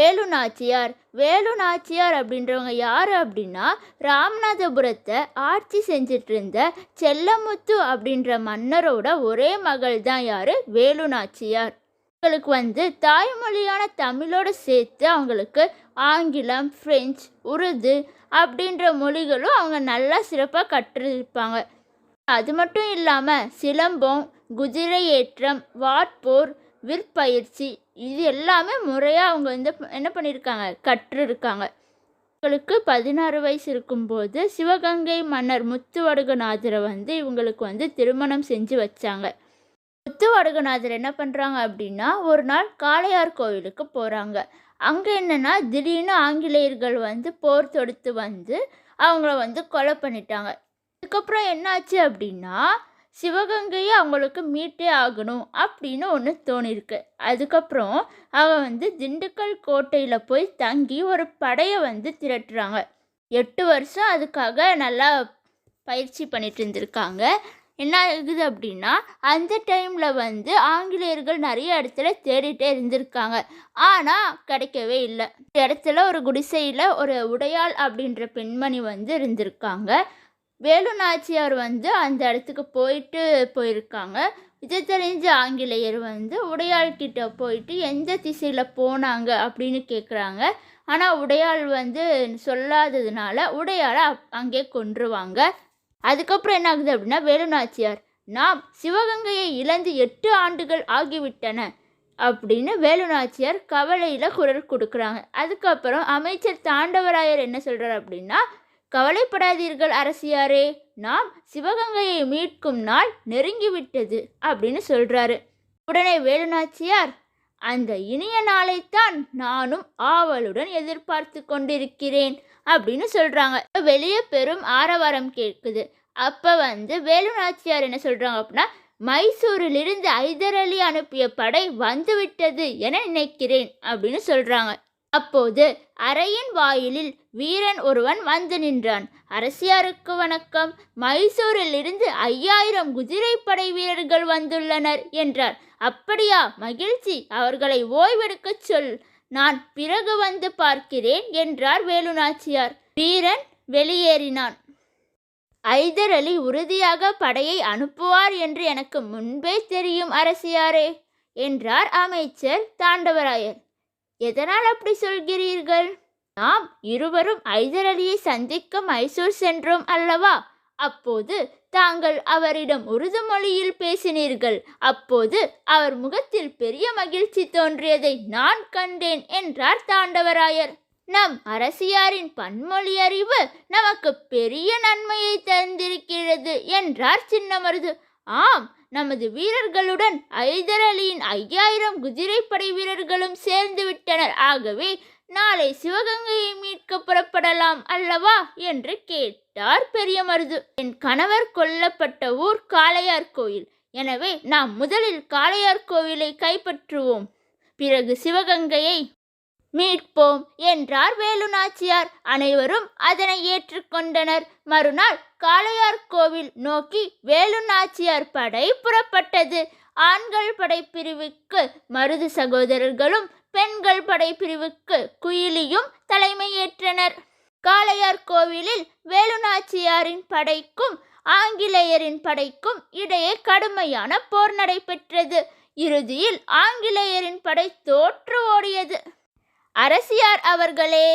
வேலு நாச்சியார் வேலு நாச்சியார் அப்படின்றவங்க யார் அப்படின்னா ராமநாதபுரத்தை ஆட்சி செஞ்சிட்டு இருந்த செல்லமுத்து அப்படின்ற மன்னரோட ஒரே மகள் தான் யார்? வேலு நாச்சியார். அவங்களுக்கு வந்து தாய்மொழியான தமிழோடு சேர்த்து அவங்களுக்கு ஆங்கிலம் ஃப்ரெஞ்சு உருது அப்படின்ற மொழிகளும் அவங்க நல்லா சிறப்பாக கற்றுருப்பாங்க. அது மட்டும் இல்லாமல் சிலம்பம் குதிரை ஏற்றம் வாட்போர் விற்பயிற்சி இது எல்லாமே முறையாக அவங்க வந்து என்ன பண்ணியிருக்காங்க கற்றிருக்காங்க. இவங்களுக்கு பதினாறு வயசு இருக்கும்போது சிவகங்கை மன்னர் முத்துவடுகநாதரை வந்து இவங்களுக்கு வந்து திருமணம் செஞ்சு வச்சாங்க. முத்துவடுகநாதர் என்ன பண்ணுறாங்க அப்படின்னா ஒரு நாள் காளையார் கோவிலுக்கு போகிறாங்க அங்கே என்னென்னா திடீர்னு ஆங்கிலேயர்கள் வந்து போர் தொடுத்து வந்து அவங்கள வந்து கொலை பண்ணிட்டாங்க. அதுக்கப்புறம் என்னாச்சு அப்படின்னா சிவகங்கையை அவங்களுக்கு மீட்டே ஆகணும் அப்படின்னு ஒன்று தோணியிருக்கு அதுக்கப்புறம் அவன் வந்து திண்டுக்கல் கோட்டையில் போய் தங்கி ஒரு படையை வந்து திரட்டுறாங்க. எட்டு வருஷம் அதுக்காக நல்லா பயிற்சி பண்ணிட்டு இருந்திருக்காங்க. என்ன ஆகுது அப்படின்னா அந்த டைமில் வந்து ஆங்கிலேயர்கள் நிறைய இடத்துல தேடிட்டே இருந்திருக்காங்க. ஆனால் கிடைக்கவே இல்லை. இந்த இடத்துல ஒரு குடிசையில் ஒரு உடையாள் அப்படின்ற பெண்மணி வந்து இருந்திருக்காங்க. வேலு நாச்சியார் வந்து அந்த இடத்துக்கு போயிட்டு போயிருக்காங்க. இது தெரிஞ்ச ஆங்கிலேயர் வந்து உடையாள்கிட்ட போயிட்டு எந்த திசையில் போனாங்க அப்படின்னு கேட்குறாங்க ஆனால் உடையாள் வந்து சொல்லாததுனால உடையாளை அப்- அங்கே கொன்றுவாங்க. அதுக்கப்புறம் என்ன ஆகுது அப்படின்னா வேலுநாச்சியார் நாம் சிவகங்கையை இழந்து எட்டு ஆண்டுகள் ஆகிவிட்டன அப்படின்னு வேலுநாச்சியார் கவலையில் குரல் கொடுக்குறாங்க. அதுக்கப்புறம் அமைச்சர் தாண்டவராயர் என்ன சொல்கிறார் அப்படின்னா கவலைப்படாதீர்கள் அரசியாரே நாம் சிவகங்கையை மீட்கும் நாள் நெருங்கிவிட்டது அப்படின்னு சொல்கிறாரு உடனே வேலுநாச்சியார் அந்த இனிய நாளைத்தான் நானும் ஆவலுடன் எதிர்பார்த்து கொண்டிருக்கிறேன் அப்படின்னு சொல்கிறாங்க வெளியே பெரும் ஆரவாரம் கேட்குது. அப்போ வந்து வேலுநாச்சியார் என்ன சொல்கிறாங்க அப்படின்னா மைசூரிலிருந்து ஐதரலி அலி அனுப்பிய படை வந்துவிட்டது என நினைக்கிறேன் அப்படின்னு சொல்கிறாங்க அப்போது அறையின் வாயிலில் வீரன் ஒருவன் வந்து நின்றான். அரசியாருக்கு வணக்கம். மைசூரில் இருந்து ஐயாயிரம் குதிரைப்படை வீரர்கள் வந்துள்ளனர் என்றார். அப்படியா? மகிழ்ச்சி. அவர்களை ஓய்வெடுக்கச் சொல். நான் பிறகு வந்து பார்க்கிறேன் என்றார் வேலுநாச்சியார். வீரன் வெளியேறினான். ஐதர் அலி உறுதியாக படையை அனுப்புவார் என்று எனக்கு முன்பே தெரியும் அரசியாரே என்றார் அமைச்சர் தாண்டவராயர். எதனால் அப்படி சொல்கிறீர்கள்? நாம் இருவரும் ஐதர் அலியை சந்திக்க மைசூர் சென்றோம் அல்லவா? அப்போது தாங்கள் அவரிடம் உருது மொழியில் பேசினீர்கள். அப்போது அவர் முகத்தில் பெரிய மகிழ்ச்சி தோன்றியதை நான் கண்டேன் என்றார் தாண்டவராயர். நம் அரசியாரின் பன்மொழி அறிவு நமக்கு பெரிய நன்மையை தந்திருக்கிறது என்றார் சின்னமருது. ஆம் நமது வீரர்களுடன் ஐதர் அலியின் ஐயாயிரம் குதிரைப்படை வீரர்களும் சேர்ந்து விட்டனர். ஆகவே நாளை சிவகங்கையை மீட்க புறப்படலாம் அல்லவா? என்று கேட்டார் பெரிய மருது என் கணவர் கொல்லப்பட்ட ஊர் காளையார் கோயில். எனவே நாம் முதலில் காளையார் கோவிலை கைப்பற்றுவோம். பிறகு சிவகங்கையை மீட்போம் என்றார் வேலு நாச்சியார் அனைவரும் அதனை ஏற்றுக்கொண்டனர். மறுநாள் காளையார் கோவில் நோக்கி வேலு நாச்சியார் படை புறப்பட்டது. ஆண்கள் படைப்பிரிவுக்கு மருது சகோதரர்களும் பெண்கள் படைப்பிரிவுக்கு குயிலியும் தலைமையேற்றனர். காளையார் கோவிலில் வேலு நாச்சியாரின் படைக்கும் ஆங்கிலேயரின் படைக்கும் இடையே கடுமையான போர் நடைபெற்றது. இறுதியில் ஆங்கிலேயரின் படை தோற்று ஓடியது. அரசியார் அவர்களே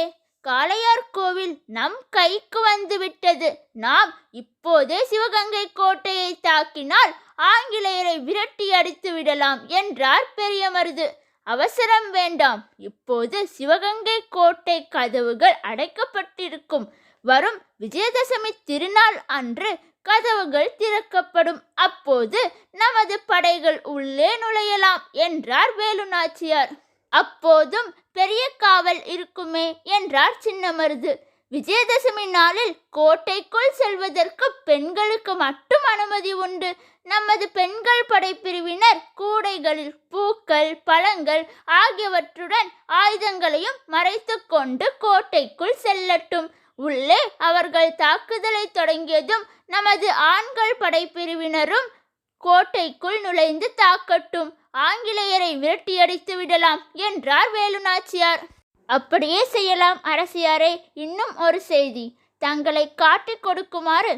காளையார் கோவில் நம் கைக்கு வந்துவிட்டது நாம் இப்போதே சிவகங்கை கோட்டையை தாக்கினால் ஆங்கிலேயரை விரட்டி அடித்து விடலாம் என்றார் பெரிய மருது அவசரம் வேண்டாம். இப்போது சிவகங்கை கோட்டை கதவுகள் அடைக்கப்பட்டிருக்கும். வரும் விஜயதசமி திருநாள் அன்று கதவுகள் திறக்கப்படும். அப்போது நமது படைகள் உள்ளே நுழையலாம் என்றார் வேலு நாச்சியார் அப்போதும் பெரிய காவல் இருக்குமே என்றார் சின்னமருது. விஜயதசமி நாளில் கோட்டைக்குள் செல்வதற்கு பெண்களுக்கு மட்டும் அனுமதி உண்டு. நமது பெண்கள் படைப்பிரிவினர் கூடைகளில் பூக்கள் பழங்கள் ஆகியவற்றுடன் ஆயுதங்களையும் மறைத்து கொண்டு கோட்டைக்குள் செல்லட்டும். உள்ளே அவர்கள் தாக்குதலை தொடங்கியதும் நமது ஆண்கள் படைப்பிரிவினரும் கோட்டைக்குள் நுழைந்து தாக்கட்டும். ஆங்கிலேயரை விரட்டியடித்து விடலாம் என்றார் வேலுநாச்சியார். அப்படியே செய்யலாம் அரசியாரே இன்னும் ஒரு செய்தி. தங்களை காட்டிக் கொடுக்குமாறு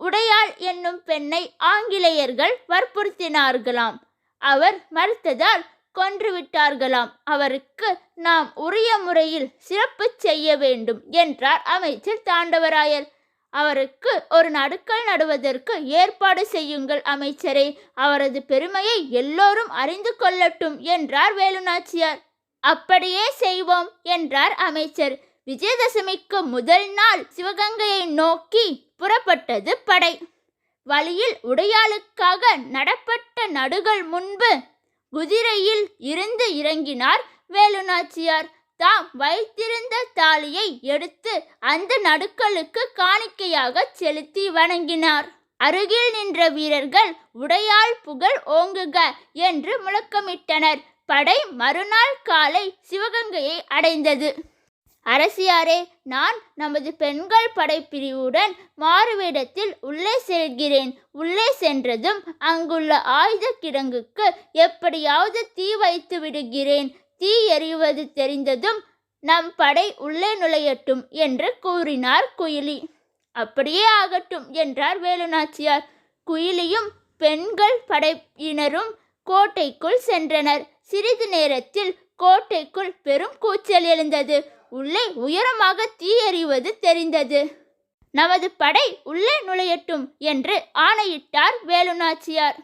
உடையாள் என்னும் பெண்ணை ஆங்கிலேயர்கள் வற்புறுத்தினார்களாம். அவர் மறுத்ததால் கொன்றுவிட்டார்களாம் அவருக்கு நாம் உரிய முறையில் சிறப்பு செய்ய வேண்டும் என்றார் அமைச்சர் தாண்டவராயர். அவருக்கு ஒரு நடுக்கல் நடுவதற்கு ஏற்பாடு செய்யுங்கள் அமைச்சரே. அவரது பெருமையை எல்லோரும் அறிந்து கொள்ளட்டும் என்றார் வேலுநாச்சியார். அப்படியே செய்வோம் என்றார் அமைச்சர். விஜயதசமிக்கு முதல் நாள் சிவகங்கையை நோக்கி புறப்பட்டது படை. வழியில் உடையாளுக்காக நடப்பட்ட நடுகள் முன்பு குதிரையில் இருந்து இறங்கினார் வேலுநாச்சியார். தாம் வைத்திருந்த தாலியை எடுத்து அந்த நடுக்கலுக்கு காணிக்கையாக செலுத்தி வணங்கினார். அருகில் நின்ற வீரர்கள் உடையால் புகழ் ஓங்குக என்று முழக்கமிட்டனர். படை மறுநாள் காலை சிவகங்கையை அடைந்தது. அரசியாரே நான் நமது பெண்கள் படைப்பிரிவுடன் மாறுவேடத்தில் உள்ளே செல்கிறேன். உள்ளே சென்றதும் அங்குள்ள ஆயுத கிடங்குக்கு எப்படியாவது தீ வைத்து விடுகிறேன். தீ எறிவது தெரிந்ததும் நம் படை உள்ளே நுழையட்டும் என்று கூறினார் குயிலி. அப்படியே ஆகட்டும் என்றார் வேலுநாச்சியார். குயிலியும் பெண்கள் படையினரும் கோட்டைக்குள் சென்றனர். சிறிது நேரத்தில் கோட்டைக்குள் பெரும் கூச்சல் எழுந்தது. உள்ளே உயரமாக தீ எறிவது தெரிந்தது. நமது படை உள்ளே நுழையட்டும் என்று ஆணையிட்டார் வேலுநாச்சியார்.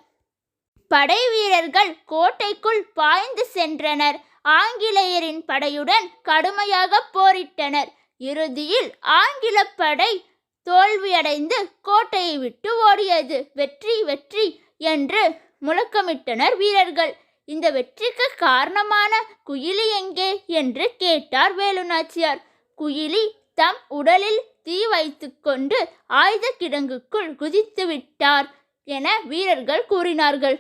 படை வீரர்கள் கோட்டைக்குள் பாய்ந்து சென்றனர். ஆங்கிலேயரின் படையுடன் கடுமையாக போரிட்டனர். இறுதியில் ஆங்கில படை தோல்வியடைந்து கோட்டையை விட்டு ஓடியது. வெற்றி வெற்றி என்று முழக்கமிட்டனர் வீரர்கள். இந்த வெற்றிக்கு காரணமான குயிலி எங்கே என்று கேட்டார் வேலுநாச்சியார். குயிலி தம் உடலில் தீ வைத்துக்கொண்டு ஆயுத கிடங்குக்குள் குதித்து விட்டார் என வீரர்கள் கூறினார்கள்.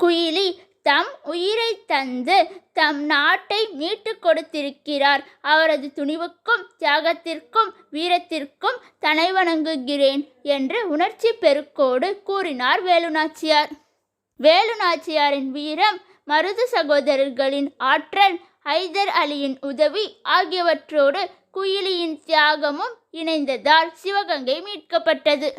குயிலி தம் உயிரை தந்து தம் நாட்டை மீட்டு கொடுத்திருக்கிறார். அவரது துணிவுக்கும் தியாகத்திற்கும் வீரத்திற்கும் தனை வணங்குகிறேன் என்று உணர்ச்சி பெருக்கோடு கூறினார் வேலுநாச்சியார். வேலுநாச்சியாரின் வீரம் மருது சகோதரர்களின் ஆற்றல் ஹைதர் அலியின் உதவி ஆகியவற்றோடு குயிலியின் தியாகமும் இணைந்ததால் சிவகங்கை மீட்கப்பட்டது.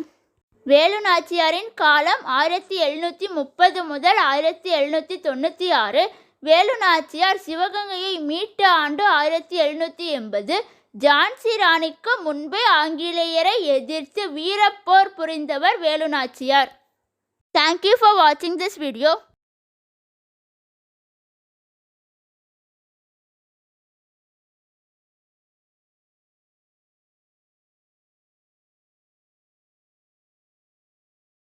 வேலுநாச்சியாரின் காலம் ஆயிரத்தி எழுநூற்றி முப்பது முதல் ஆயிரத்தி எழுநூற்றி தொண்ணூற்றி ஆறு. வேலுநாச்சியார் சிவகங்கையை மீட்ட ஆண்டு ஆயிரத்தி எழுநூற்றி எண்பது. ஜான்சி ராணிக்கு முன்பே ஆங்கிலேயரை எதிர்த்து வீரப்போர் புரிந்தவர் வேலுநாச்சியார் தேங்க்யூ ஃபார் வாட்சிங் திஸ் வீடியோ